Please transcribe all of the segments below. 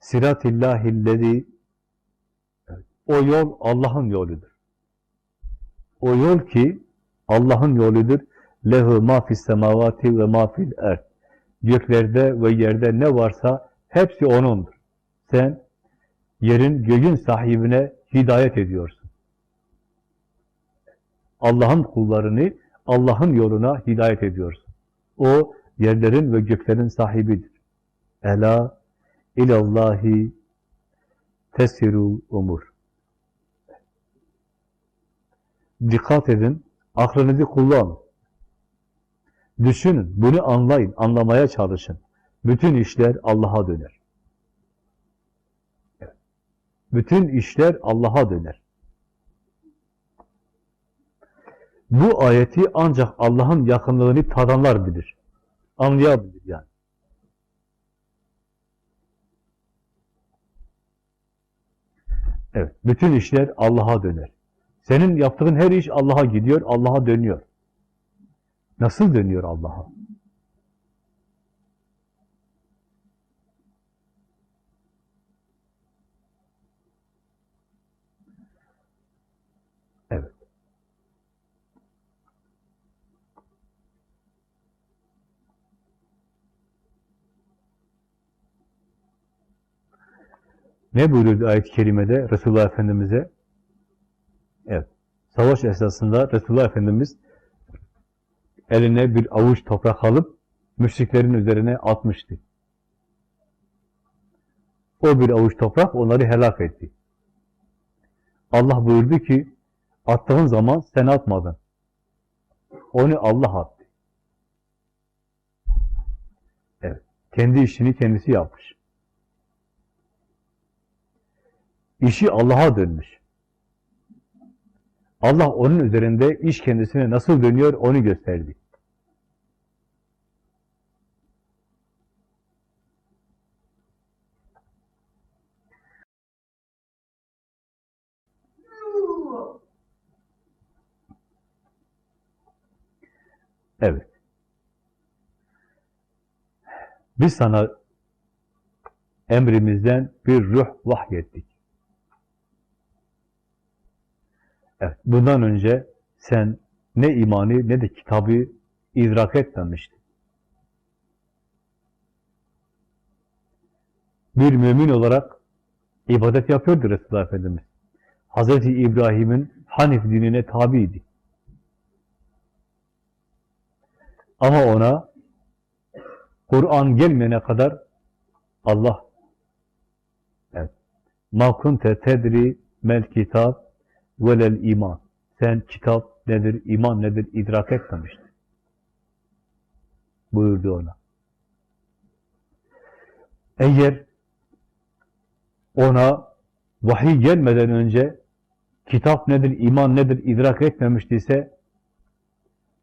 Siratillahillezi o yol Allah'ın yoludur. O yol ki Allah'ın yoludur. Lehu ma fis semavati ve ma fil erd. Göklerde ve yerde ne varsa hepsi O'nundur. Sen yerin, göğün sahibine hidayet ediyorsun. Allah'ın kullarını Allah'ın yoluna hidayet ediyorsun. O yerlerin ve göklerin sahibidir. Ela ilallahi tesirul umur. Dikkat edin, aklınızı kullanın. Düşünün, bunu anlayın, anlamaya çalışın. Bütün işler Allah'a döner. Bütün işler Allah'a döner. Bu ayeti ancak Allah'ın yakınlığını tadanlar bilir. Anlayabilir yani. Evet, bütün işler Allah'a döner. Senin yaptığın her iş Allah'a gidiyor, Allah'a dönüyor. Nasıl dönüyor Allah'a? Evet. Ne buyuruyordu ayet-i kerimede Resulullah Efendimiz'e? Evet. Savaş esnasında Resulullah Efendimiz eline bir avuç toprak alıp müşriklerin üzerine atmıştı. O bir avuç toprak onları helak etti. Allah buyurdu ki attığın zaman sen atmadın. Onu Allah attı. Evet. Kendi işini kendisi yapmış. İşi Allah'a dönmüş. Allah onun üzerinde iş kendisine nasıl dönüyor onu gösterdi. Evet. Biz sana emrimizden bir ruh vahyettik. Evet, bundan önce sen ne imanı ne de kitabı idrak etmemiştin. Bir mümin olarak ibadet yapıyordu Resulullah Efendimiz. Hz. İbrahim'in Hanif dinine tabiydi. Ama ona Kur'an gelmeyene kadar Allah evet, makun tedri mel kitab velel iman. Sen kitap nedir, iman nedir idrak etmemiştin. Buyurdu ona. Eğer ona vahiy gelmeden önce kitap nedir, iman nedir idrak etmemiştiyse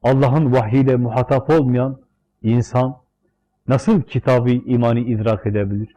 Allah'ın vahyiyle muhatap olmayan insan nasıl kitabı, imanı idrak edebilir?